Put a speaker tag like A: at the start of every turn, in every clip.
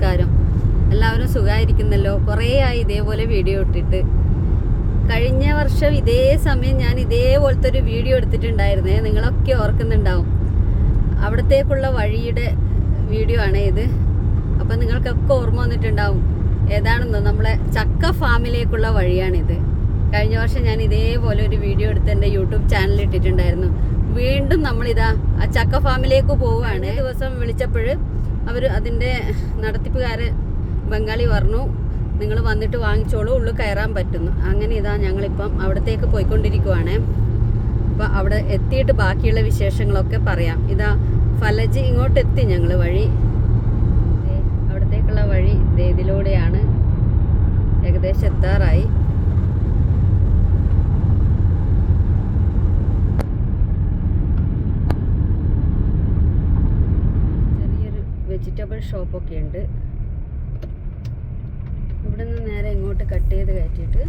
A: നമസ്കാരം. എല്ലാവരും സുഖമായിരിക്കുന്നല്ലോ കുറേ ആയി ഇതേപോലെ വീഡിയോ ഇട്ടിട്ട്. കഴിഞ്ഞ വർഷം ഇതേ സമയം ഞാൻ ഇതേപോലത്തെ ഒരു വീഡിയോ എടുത്തിട്ടുണ്ടായിരുന്നേ. നിങ്ങളൊക്കെ ഓർക്കുന്നുണ്ടാവും. അവിടത്തേക്കുള്ള വഴിയുടെ വീഡിയോ ആണ് ഇത്. അപ്പം നിങ്ങൾക്കൊക്കെ ഓർമ്മ വന്നിട്ടുണ്ടാവും. ഏതാണെന്നോ? നമ്മളെ ചക്ക ഫാമിലേക്കുള്ള വഴിയാണിത്. കഴിഞ്ഞ വർഷം ഞാൻ ഇതേപോലെ ഒരു വീഡിയോ എടുത്ത് എന്റെ യൂട്യൂബ് ചാനലിൽ ഇട്ടിട്ടുണ്ടായിരുന്നു. വീണ്ടും നമ്മളിതാ ആ ചക്ക ഫാമിലേക്ക് പോവുകയാണ്. ദിവസം വിളിച്ചപ്പോൾ അവർ അതിന്റെ നടത്തിപ്പുകാർ ബംഗാളി പറഞ്ഞു നിങ്ങൾ വന്നിട്ട് വാങ്ങിച്ചോളൂ ഉള്ളു കയറാൻ പറ്റുന്നു. അങ്ങനെ ഇതാ ഞങ്ങളിപ്പം അവിടത്തേക്ക് പോയിക്കൊണ്ടിരിക്കുവാണ്. അപ്പോൾ അവിടെ എത്തിയിട്ട് ബാക്കിയുള്ള വിശേഷങ്ങളൊക്കെ പറയാം. ഇതാ ഫലജ് ഇങ്ങോട്ട് എത്തി ഞങ്ങൾ വഴി അവിടത്തേക്കുള്ള വഴി ഇതിലൂടെയാണ് ഏകദേശം എത്താറായി. വെജിറ്റബിൾ ഷോപ്പൊക്കെ ഉണ്ട്. ഇവിടെ നിന്ന് നേരെ ഇങ്ങോട്ട് കട്ട് ചെയ്ത് കയറ്റിയിട്ട്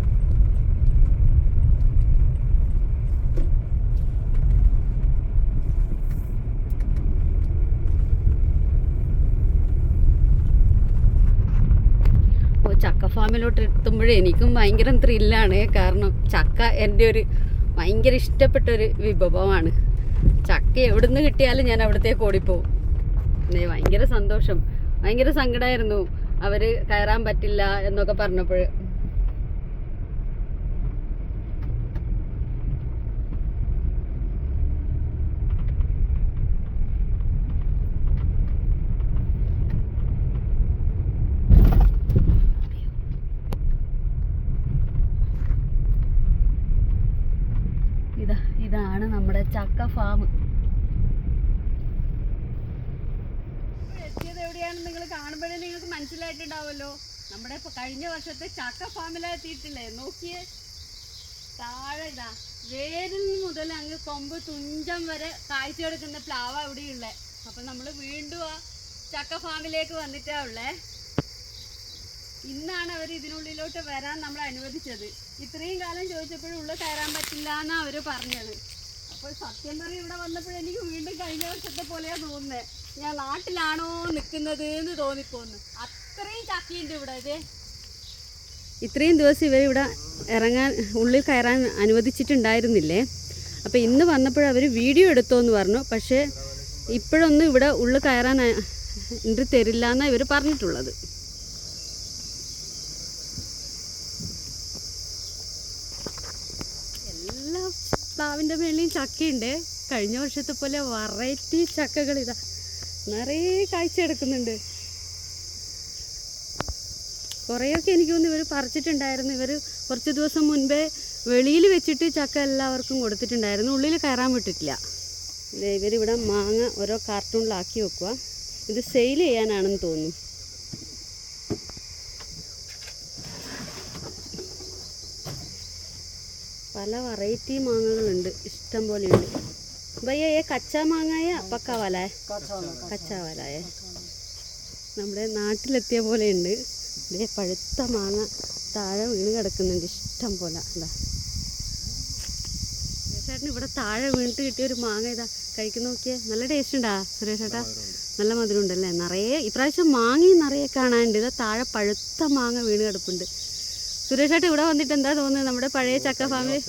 A: ചക്ക ഫാമിലോട്ട് എത്തുമ്പോഴേ എനിക്കും ഭയങ്കര ത്രില്ലാണ് കാരണം ചക്ക എന്റെ ഒരു ഭയങ്കര ഇഷ്ടപ്പെട്ട ഒരു വിഭവമാണ്. ചക്ക എവിടുന്ന് കിട്ടിയാലും ഞാൻ അവിടത്തേക്ക് ഓടിപ്പോവും. പിന്നെ ഭയങ്കര സന്തോഷം. ഭയങ്കര സങ്കടമായിരുന്നു അവർ കയറാൻ പറ്റില്ല എന്നൊക്കെ പറഞ്ഞപ്പോൾ ഇതാ ഇതാണ് നമ്മുടെ ചക്ക ഫാം. എവിടെയാണെന്ന് നിങ്ങൾ കാണുമ്പോഴേ നിങ്ങൾക്ക് മനസ്സിലായിട്ടുണ്ടാവുമല്ലോ. നമ്മുടെ കഴിഞ്ഞ വർഷത്തെ ചക്ക ഫാമിലെത്തിയിട്ടില്ലേ നോക്കിയേ. താഴെ ഇതാ വേരിൽ മുതൽ അങ്ങ് കൊമ്പ് തുഞ്ചം വരെ കാഴ്ച കൊടുക്കുന്ന പ്ലാവ ഇവിടെയുള്ളേ. അപ്പൊ നമ്മൾ വീണ്ടും ആ ചക്ക ഫാമിലേക്ക് വന്നിട്ടാ ഉള്ളേ. ഇന്നാണ് അവർ ഇതിനുള്ളിലോട്ട് വരാൻ നമ്മൾ അനുവദിച്ചത്. ഇത്രയും കാലം ചോദിച്ചപ്പോഴും ഉള്ളിൽ കയറാൻ പറ്റില്ല എന്നാണ് അവർ പറഞ്ഞത്. സത്യം പറയും ഇവിടെ വന്നപ്പോൾ എനിക്ക് വീണ്ടും കഴിഞ്ഞ വർഷത്തെ പോലെയാ തോന്നുന്നത് ഞാൻ നാട്ടിലാണോ നിൽക്കുന്നത് എന്ന് തോന്നിപ്പോന്ന്. അത്രയും ചക്കയുണ്ട് ഇവിടെ ഇത് ഇത്രയും ദിവസം ഇവർ ഇവിടെ ഇറങ്ങാൻ ഉള്ളിൽ കയറാൻ അനുവദിച്ചിട്ടുണ്ടായിരുന്നില്ലേ? അപ്പോൾ ഇന്ന് വന്നപ്പോൾ അവർ വീഡിയോ എടുത്തോന്ന് പറഞ്ഞു. പക്ഷേ ഇപ്പോഴൊന്നും ഇവിടെ ഉള്ളിൽ കയറാൻ എൻട്രി തരില്ല എന്നാണ് ഇവർ പറഞ്ഞിട്ടുള്ളത് എല്ലാ പ്ലാവിന്റെ മേളിലും ചക്കയുണ്ട്. കഴിഞ്ഞ വർഷത്തെ പോലെ വെറൈറ്റി ചക്കകൾ ഇതാ. നിറയെ കാഴ്ച എടുക്കുന്നുണ്ട്. കുറേയൊക്കെ എനിക്ക് തോന്നുന്നു ഇവർ പറിച്ചിട്ടുണ്ടായിരുന്നു. ഇവർ കുറച്ച് ദിവസം മുൻപേ വെളിയിൽ വെച്ചിട്ട് ചക്ക എല്ലാവർക്കും കൊടുത്തിട്ടുണ്ടായിരുന്നു. ഉള്ളിൽ കയറാൻ വിട്ടിട്ടില്ല. ഇവരിവിടെ മാങ്ങ ഓരോ കാർട്ടൂണിലാക്കി വെക്കുക ഇത് സെയിൽ ചെയ്യാനാണെന്ന് തോന്നുന്നു. പല വെറൈറ്റി മാങ്ങകളുണ്ട്. ഇഷ്ടം പോലെ ഉണ്ട് ഭയ്യ ഏ കച്ചാ മാങ്ങായ പക്കാവാലേ കച്ചാവാലായ. കച്ചാ വാലായ നമ്മുടെ നാട്ടിലെത്തിയ പോലെ ഉണ്ട് ഇതേ പഴുത്ത മാങ്ങ താഴെ വീണ് കിടക്കുന്നുണ്ട്. ഇഷ്ടം പോലെ അതാ ചേട്ടന് ഇവിടെ താഴെ വീണിട്ട് കിട്ടിയ ഒരു മാങ്ങ ഇതാ. കഴിക്കുന്ന നോക്കിയേ. നല്ല ടേസ്റ്റ് ഉണ്ടാ സുരേഷ് ചേട്ടാ നല്ല മധുരം ഉണ്ടല്ലേ നിറയെ ഇപ്രാവശ്യം മാങ്ങയും നിറയെ കാണാനുണ്ട്. ഇതാ താഴെ പഴുത്ത മാങ്ങ വീണ് കിടപ്പുണ്ട്. സുരേഷ് ചേട്ടാ ഇവിടെ വന്നിട്ട് എന്താ തോന്നുന്നത്? നമ്മുടെ പഴയ ചക്ക
B: ഫാമിൽ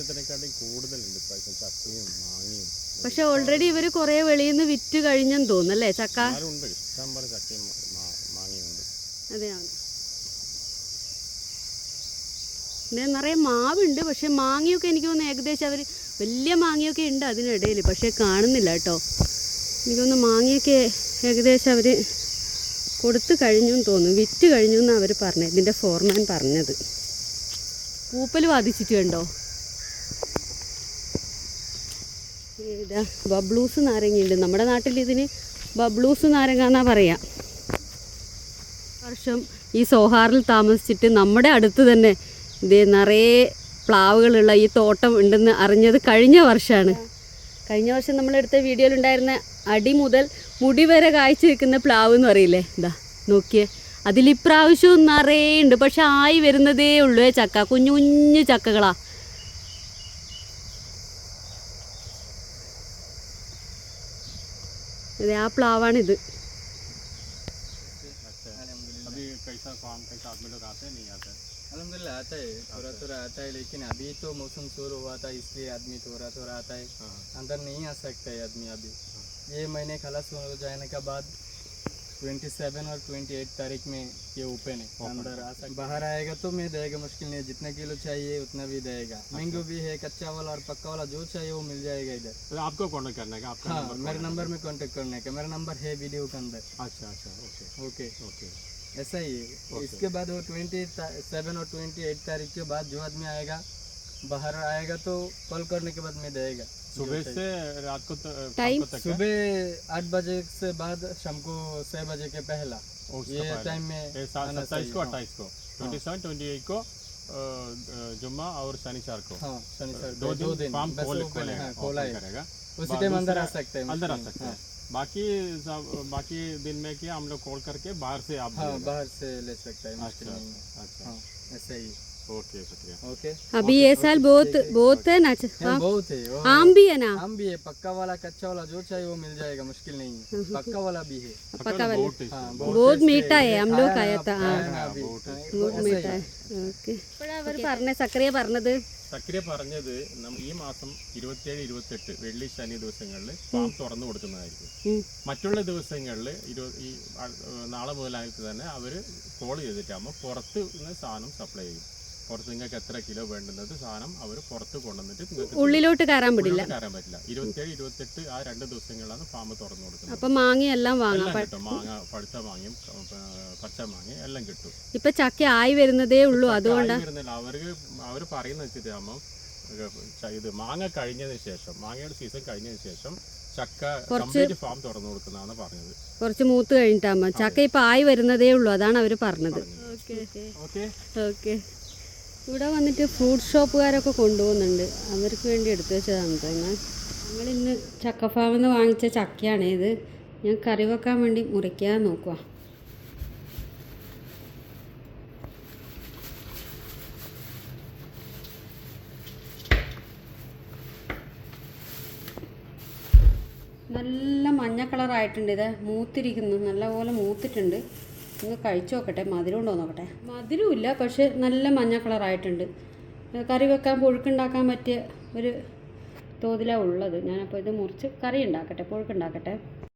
A: പക്ഷെ ഓൾറെഡി ഇവർ കുറേ വെളിയിൽ നിന്ന് വിറ്റ് കഴിഞ്ഞെന്ന് ചക്ക?
B: മാ- മാ- ഉണ്ട്.
A: അതെയാണ് നിറയെ മാവുണ്ട്. പക്ഷെ മാങ്ങയൊക്കെ എനിക്ക് തോന്നുന്നു ഏകദേശം അവർ വലിയ മാങ്ങയൊക്കെ ഉണ്ട് അതിനിടയിൽ. പക്ഷെ കാണുന്നില്ല കേട്ടോ. എനിക്ക് തോന്നുന്നു മാങ്ങയൊക്കെ ഏകദേശം അവർ കൊടുത്തു കഴിഞ്ഞു എന്ന് തോന്നുന്നു. വിറ്റ് കഴിഞ്ഞു എന്നാണ് അവർ പറഞ്ഞത്. ഇതിന്റെ ഫോർമാൻ പറഞ്ഞത്. പൂപ്പൽ ബാധിച്ചിട്ട് കണ്ടോ ഇതാ ബബ്ലൂസ് നാരങ്ങയുണ്ട്. നമ്മുടെ നാട്ടിൽ ഇതിന് ബബ്ലൂസ് നാരങ്ങ എന്നാ പറയാ. വർഷം ഈ സോഹാറിൽ താമസിച്ചിട്ട് നമ്മുടെ അടുത്ത് തന്നെ ഇതേ നിറയെ പ്ലാവുകളുള്ള ഈ തോട്ടം ഉണ്ടെന്ന് അറിഞ്ഞത് കഴിഞ്ഞ വർഷമാണ് കഴിഞ്ഞ വർഷം നമ്മളെടുത്ത വീഡിയോയിലുണ്ടായിരുന്ന അടി മുതൽ മുടി വരെ കായ്ച്ചു നിൽക്കുന്ന പ്ലാവ് എന്ന് പറയില്ലേ? എന്താ നോക്കിയേ. അതിലിപ്രാവശ്യവും നിറയെ ഉണ്ട് പക്ഷെ ആയി വരുന്നതേ ഉള്ളൂ ഏ ചക്ക കുഞ്ഞു കുഞ്ഞു ചക്കകളാ അതെ ആ പ്ലാവാണിത്
B: अच्छा
C: अल्हम्दुलिल्लाह
B: अभी कैसा फार्म कैसा आदमी लोग आते हैं नहीं आते हैं?
C: अल्हम्दुलिल्लाह आता है थोड़ा थोड़ा आता है लेकिन अभी तो मौसम शुरू हुआ था इसलिए आदमी थोड़ा थोड़ा आता है
B: हाँ
C: अंदर नहीं आ सकता है आदमी अभी ये महीने खलास हो जाने के बाद 27 और 28 तारीख में ये ओपन है। अंदर आ सकता बाहर आएगा तो मैं देगा मुश्किल नहीं है। जितना किलो चाहिए उतना भी देगा। मैंगो भी है कच्चा वाला और पक्का वाला जो चाहिए वो मिल जाएगा इधर।
B: तो आपको कॉन्टेक्ट करने का आपका
C: हाँ मेरे नंबर में कॉन्टेक्ट करने का मेरा नंबर है वीडियो के अंदर।
B: अच्छा अच्छा ओके
C: ओके
B: ओके
C: ऐसा ही है। इसके बाद वो ट्वेंटी सेवन और ट्वेंटी एट तारीख के बाद जो आदमी आएगा बाहर आएगा तो कॉल करने के बाद मैं देगा।
B: सुबह से रात को है?
C: सुबह आठ बजे से बाद शाम को छह बजे के पहला। ये टाइम में
B: सत्ताईस को
C: हाँ।
B: अट्ठाईस को। ट्वेंटी सेवन ट्वेंटी एट को जुम्मा और शनिचार को।
C: हाँ शनिवार
B: दो
C: दो दिन।
B: फार्म खोल
C: है, हाँ, खोला
B: करेगा।
C: उसी टाइम अंदर आ सकते हैं
B: अंदर आ सकते हैं। बाकी सब बाकी दिन में क्या हम लोग कॉल करके बाहर से आप
C: हाँ बाहर से ले सकते हैं
B: अच्छा अच्छा।
C: हाँ ऐसा ही।
B: ओके शुक्रिया
C: ओके
A: अभी ये साल बहुत बहुत है ना
C: हाँ, बहुत है वो
A: आम भी है ना
C: आम भी है पक्का वाला कच्चा वाला जो चाहिए वो मिल जाएगा मुश्किल नहीं है पक्का वाला भी है
A: पक्का वाला
B: बहुत
C: हाँ
A: बहुत
C: tasty
A: मीठा है हम लोग
C: खाया
A: खाया था
C: आप-
A: हाँ
C: खाया ना अभी।
B: बहुत
C: हाँ,
A: बहुत
C: ऐसा ही
A: मीठा
C: है।
A: है ഓക്കെ ഇപ്പോഴവർ പറഞ്ഞ സക്രിയ പറഞ്ഞത്
B: സക്രിയ പറഞ്ഞത് നം- ഈ മാസം ഇരുപത്തിയേഴ് ഇരുപത്തെട്ട് വെള്ളി ശനി ദിവസങ്ങളിൽ ഫാം തുറന്നു കൊടുക്കുന്നതായിരിക്കും
A: ഉം.
B: മറ്റുള്ള ദിവസങ്ങളിൽ ഇരുപത് ഈ അ- ഏഹ് നാളെ മുതലായിട്ട് തന്നെ അവർ കോൾ ചെയ്തിട്ടാകുമ്പോൾ പുറത്ത് നിന്ന് സാധനം സപ്ലൈ ചെയ്യും പുറത്ത് നിങ്ങൾക്ക് എത്ര കിലോ വേണ്ടുന്നത് സാധനം അവർ പുറത്ത് കൊണ്ടുവന്നിട്ട് നിങ്ങൾക്ക്
A: ഉള്ളിലോട്ട് കയറാൻ
B: പറ്റില്ല. കയറാൻ പറ്റില്ല. ഇരുപത്തിയേഴ് ഇരുപത്തെട്ട് ആ രണ്ട് ദിവസങ്ങളിലാണ് ഫാം തുറന്നു കൊടുക്കുന്നത്.
A: അപ്പൊ മാങ്ങയെല്ലാം വാങ്ങാം.
B: എല്ലാം
A: വാങ്ങാം
B: കിട്ടും. മാങ്ങ പഴുത്ത മാങ്ങയും പച്ച മാങ്ങയും എല്ലാം കിട്ടും.
A: ഇപ്പൊ ചക്ക ആയി വരുന്നതേ ഉള്ളൂ. അതുകൊണ്ട്
B: അവർക്ക് അവർ പറയുന്ന വെച്ചിട്ടാകുമ്പോൾ ഇത് മാങ്ങ കഴിഞ്ഞതിന് ശേഷം മാങ്ങയുടെ സീസൺ കഴിഞ്ഞതിന് ശേഷം ചക്ക കംപ്ലീറ്റ് ഫാം തുറന്നു കൊടുക്കുന്നതാണ് പറഞ്ഞത്.
A: കുറച്ച് മൂത്ത് കഴിഞ്ഞിട്ടാകുമ്പോ ചക്ക ഇപ്പൊ ആയി വരുന്നതേ ഉള്ളൂ. അതാണ് അവർ പറഞ്ഞത്. ഓക്കെ.
B: ഓക്കെ.
A: ഓക്കെ. ഇവിടെ വന്നിട്ട് ഫ്രൂട്ട് ഷോപ്പുകാരൊക്കെ കൊണ്ടുപോകുന്നുണ്ട്. അവർക്ക് വേണ്ടി എടുത്തു വെച്ചതാണ് തോന്നുന്നത് ഞങ്ങൾ ഇന്ന് ചക്ക ഫാമിൽ നിന്ന് വാങ്ങിച്ച ചക്കയാണ് ഇത്. ഞാൻ കറി വെക്കാൻ വേണ്ടി മുറിക്കാൻ നോക്കുക നല്ല മഞ്ഞ കളറായിട്ടുണ്ട്. ഇത് മൂത്തിരിക്കുന്നു. നല്ലപോലെ മൂത്തിട്ടുണ്ട്. ഒന്ന് കഴിച്ചു നോക്കട്ടെ മധുരം ഉണ്ടോ നോക്കട്ടെ? മധുരമില്ല പക്ഷെ നല്ല മഞ്ഞ കളറായിട്ടുണ്ട്. കറി വെക്കാൻ പുഴുക്കുണ്ടാക്കാൻ പറ്റിയ ഒരു തോതിലാണ് ഉള്ളത്. ഞാനപ്പോൾ ഇത് മുറിച്ച് കറി ഉണ്ടാക്കട്ടെ പുഴുക്കുണ്ടാക്കട്ടെ